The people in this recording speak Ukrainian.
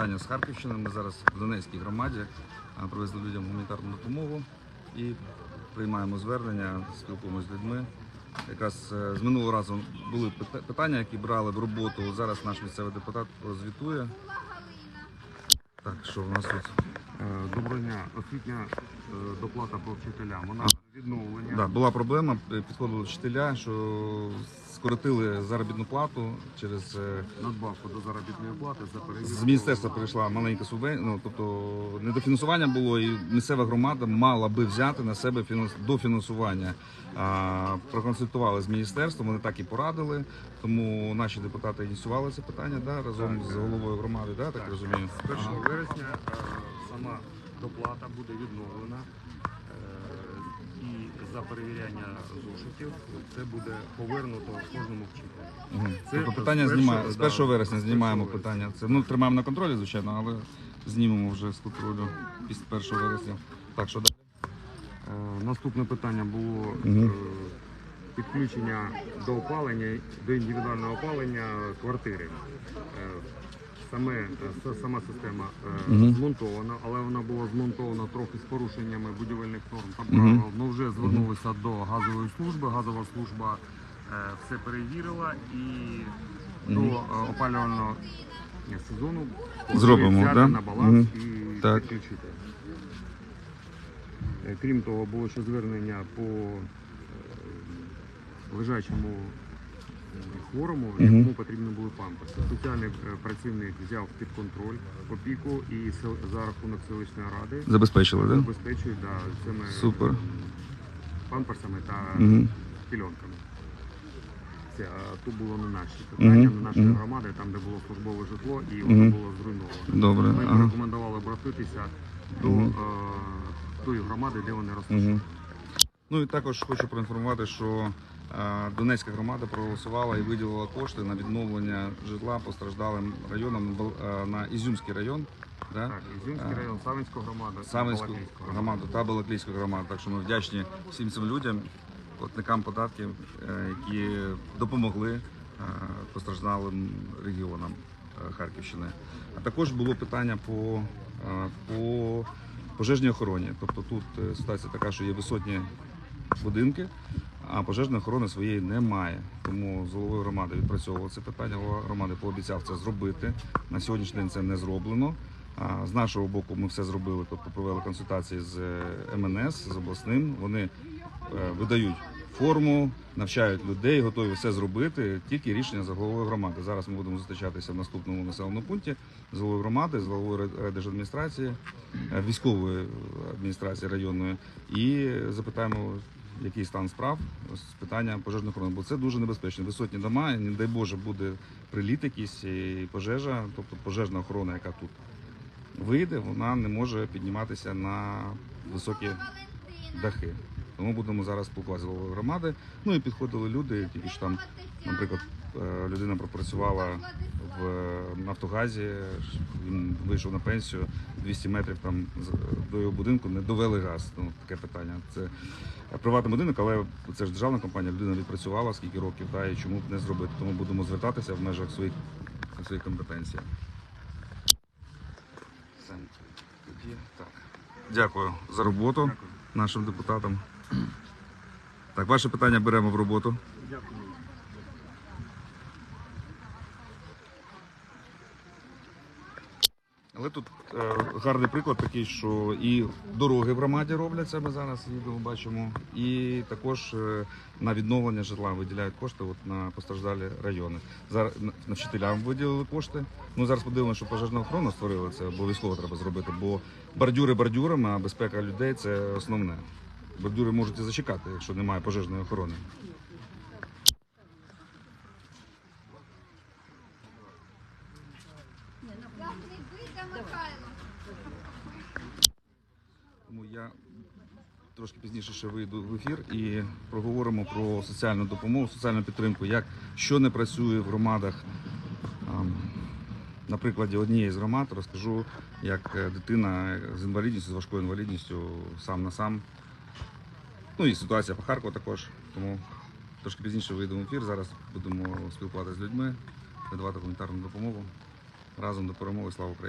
питання з Харківщини. Ми зараз в Донецькій громаді привезли людям гуманітарну допомогу і приймаємо звернення, спілкуємося з людьми. Якраз е, з минулого разу були питання, які брали в роботу. Зараз наш місцевий депутат розвітує. Так, що в нас тут? Е, Доброго дня. Освітня е, доплата по вчителям. Вона відновлення. Да, була проблема, підходили вчителя, що скоротили заробітну плату через е, Надбавку до заробітної плати за перевірку. з міністерства прийшла маленька субвенція, ну тобто недофінансування було, і місцева громада мала би взяти на себе фінанс... дофінансування. А, проконсультували з міністерством, вони так і порадили. Тому наші депутати ініціювали це питання да, разом Так, з головою громади, да, так розумію. З 1 Ага. вересня е, сама доплата буде відновлена. Е, І за перевіряння зошитів це буде повернуто кожному вчителю. Це Тобто питання знімає з да, 1 вересня знімаємо питання. Це ну тримаємо на контролі, звичайно, але знімемо вже з контролю після 1 вересня. Так що далі? Е, Наступне питання було е, підключення до опалення, до індивідуального опалення квартири. Саме, е, сама система е, змонтована, але вона була змонтована трохи з порушеннями будівельних норм та правил. Ну вже звернулися до газової служби. Газова служба е, все перевірила і до опалювального сезону Зробимо, взяти да? на баланс Мгм. і Так. підключити. Крім того, було ще звернення по лежачому хворому, якому потрібні були памперси. Соціальний е, працівник взяв під контроль опіку і за рахунок селищної ради Забезпечили, так? забезпечують да, цими Супер. памперсами та Угу. пільонками. Це а, тут було не наші питання, Мгм, не нашої мгм. громади, там де було службове житло і воно Мгм. було зруйновано. Добре. Ми Ага. рекомендували обратитися до Мгм. е, тої громади, де вони розташовані. Угу. Ну і також хочу проінформувати, що Донецька громада проголосувала і виділила кошти на відновлення житла постраждалим районам на Ізюмський район. Да? Так, Ізюмський район, Савинська громада, Саменську громаду та Балаклійську громаду. Так що ми вдячні всім цим людям, платникам податків, е, які допомогли е, постраждалим регіонам е, Харківщини. А також було питання по, по пожежній охороні. Тобто тут ситуація така, що є висотні будинки, а пожежної охорони своєї немає. Тому з головою громади відпрацьовував це питання. Голова громади пообіцяв це зробити. На сьогоднішній день це не зроблено. З нашого боку ми все зробили, тобто провели консультації з е, МНС, з обласним. Вони е, видають форму, навчають людей, готові все зробити. Тільки рішення за головою громади. Зараз ми будемо зустрічатися в наступному населеному пункті з головою громади, з головою райдержадміністрації, е, військової адміністрації районної і запитаємо. Який стан справ з питання пожежної охорони, бо це дуже небезпечно. Висотні дома, не дай Боже, буде приліт якийсь і пожежа, тобто пожежна охорона, яка тут вийде, вона не може підніматися на високі дахи. Тому будемо зараз спілкуватися з головою громади. Ну і підходили люди, тільки що там, наприклад, е, людина пропрацювала в Нафтогазі, він вийшов на пенсію 200 метрів там до його будинку, не довели газ. Ну, таке питання. Це приватний будинок, але це ж державна компанія, людина відпрацювала скільки років, та, і чому б не зробити. Тому будемо звертатися в межах своїх, своїх компетенцій. Так. Дякую за роботу нашим депутатам. Так, ваше питання беремо в роботу. Але тут е, гарний приклад такий, що і дороги в громаді робляться, ми зараз їдемо, бачимо, і також е, на відновлення житла виділяють кошти от, на постраждалі райони. Зараз на- вчителям виділили кошти. Ну зараз подивимося, що пожежна охорона створили це, обов'язково треба зробити, бо бордюри бордюрами, а безпека людей це основне. Бордюри можуть зачекати, якщо немає пожежної охорони. Тому я трошки пізніше ще вийду в ефір і проговоримо про соціальну допомогу, соціальну підтримку, як що не працює в громадах. На прикладі однієї з громад розкажу, як е, дитина з інвалідністю, з важкою інвалідністю сам на сам. Ну і ситуація по Харкову також. Тому трошки пізніше вийдемо в ефір. Зараз будемо спілкуватися з людьми, надавати гуманітарну допомогу. Разом до перемоги. Слава Україні!